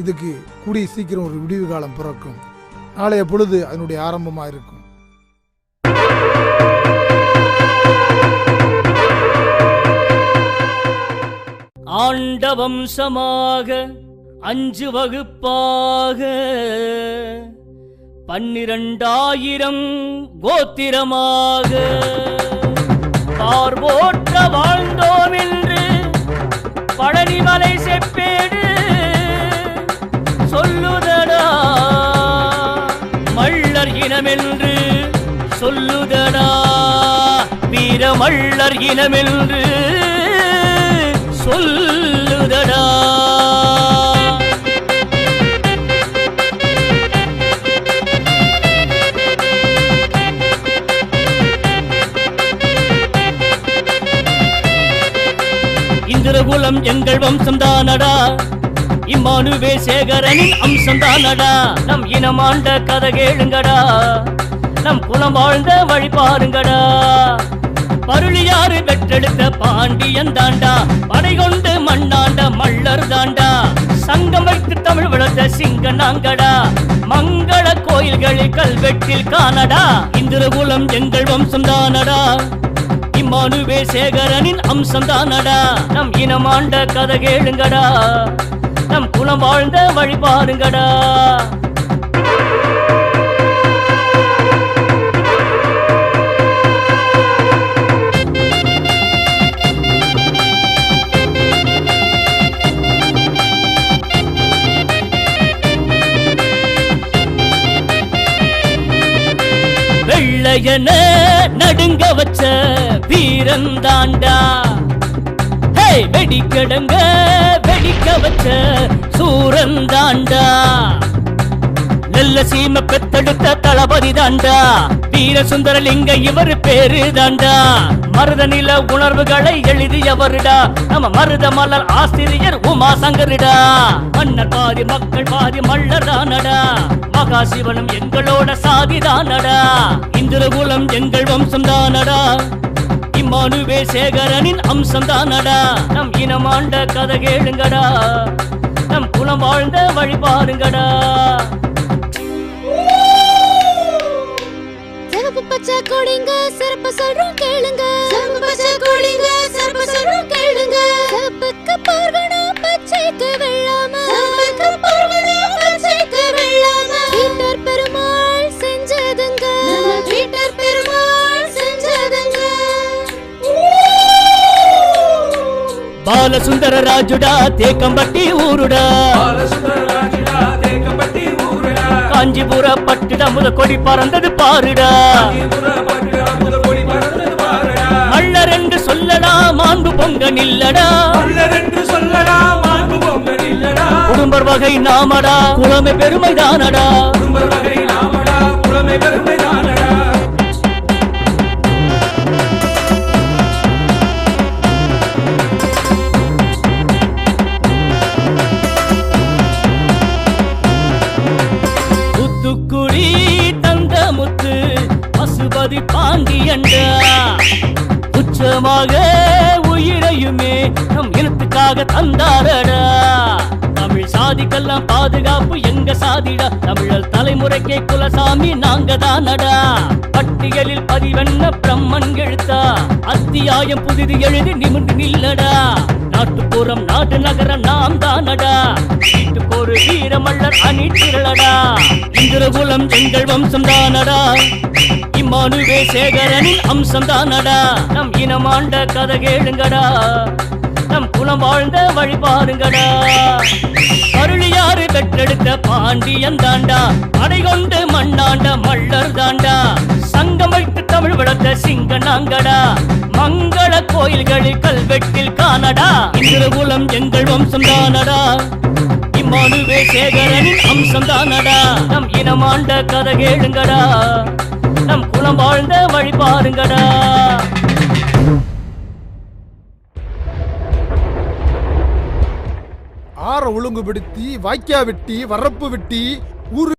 இதுக்கு கூடிய சீக்கிரம் ஒரு விடிவு காலம் பிறக்கும். நாளைய பொழுது அதனுடைய ஆரம்பமாக இருக்கும் ஆண்ட வம்சமாக அஞ்சு வகுப்பாக பன்னிரண்டாயிரம் கோத்திரமாக பார்வோற்ற வாழ்ந்தோமில் சொல்லுதடா. வீரமள்ளர் இனமென்று சொல்லுதடா. இந்திரகுலம் எங்கள் வம்சம் தானடா இம்மானுவே சேகரனின் அம்சம் தானடா நம் இனமாண்ட கதை கேளுங்கடா. நம் குலம் வாழ்ந்த வழி பாருங்கடா. பருளியாறு பெற்றெடுத்த பாண்டியன் தாண்டா. படை கொண்டு மண்ணாண்ட மல்லர் தாண்டா. சங்கம் வைத்து தமிழ் வளர்த்த சிங்க நாங்கடா. மங்கள கோயில்களில் கல்வெட்டில் காணடா. இந்திரகுலம் எங்கள் வம்சம் தானடா. இம்மானுவே சேகரனின் அம்சம் தானடா. நம் இனமாண்ட கதை கேளுங்கடா. நம் குலம் வாழ்ந்த வழி பாருங்கடா. வெள்ளையன நடுங்க வச்ச வீரன் தாண்டா வெடிக்கடங்க வெடிக்க வச்ச சூரன் தாண்டா நல்ல சீம பெத்தெடுத்த தளபதி தாண்டா. வீர சுந்தரலிங்க இவர் பேரு தாண்டா. மருத நில உணர்வுகளை எழுதியவருடா. நம்ம மருத மலர் ஆசிரியர் உமா சங்கரிடா மன்னர் பாதி மக்கள் பாதி மல்லர் தானடா. மகாசிவனும் எங்களோட சாதிதானடா இந்திரகுலம் எங்கள் வம்சம் தானடா இம்மானுவே சேகரனின் அம்சம் தானடா நம் இனமாண்ட கதை கேளுங்கடா. நம் குலம் வாழ்ந்த வழி பாருங்கடா பாலசுந்தர ராஜுடா தேக்கம்பட்டி ஊருடா. காஞ்சிபுர பட்டுடா முத கொடி பறந்தது பாருடா காஞ்சிபுர பட்டுடா, முதல் கொடி பறந்தது பாருடா. மல்லர் என்று சொல்லலாம் மாண்பு பொங்க நில்லடா. குடும்பர் வகை நாமடா குலமை பெருமைதானடா குடும்பர் பசுபதி பாண்டியண்டா உச்சமாக உயிரையுமே நம் இனத்துக்காக தந்தாரடா. தமிழ் சாதிக்கெல்லாம் பாதுகாப்பு எங்க சாதிடா? தமிழர் தலைமுறைக்கே குலசாமி நாங்க தானடா பட்டியலில் பதிவென்ன பிரம்மன் எழுத்தா? அத்தியாயம் புதிது எழுதி நிமிர்ந்து நில்லடா. நாட்டுப்புறம் நாட்டு நகரம் நாம் தானடா வீட்டுக்கு ஒரு வீரமல்லர் அணி திரளடா இந்திரகுலம் எங்கள் வம்சம் தானடா இம்மானுவே சேகரனின் அம்சம் தானடா நம் இனமாண்ட கதை கேளுங்கடா. நம் குலம் வாழ்ந்த வழி பாருங்கடா. அருளியாறு பெற்றெடுத்த பாண்டியன் தாண்டா. அடை கொண்டு மண்ணாண்ட மல்லர் தாண்டா. சங்கம் வைத்து தமிழ் வளர்த்த சிங்க நாங்கடா. மங்கள கோயில்களில் கல்வெட்டில் காணடா. இந்திரகுலம் எங்கள் வம்சம் தானடா இம்மானுவே சேகரனின் அம்சம் தானடா நம் இனமாண்ட கதை கேளுங்கடா. நம் குலம் வாழ்ந்த வழி பாருங்கடா. ஆற ஒழுங்குபடுத்தி வாய்க்கா வெட்டி வரப்பு வெட்டி ஊரு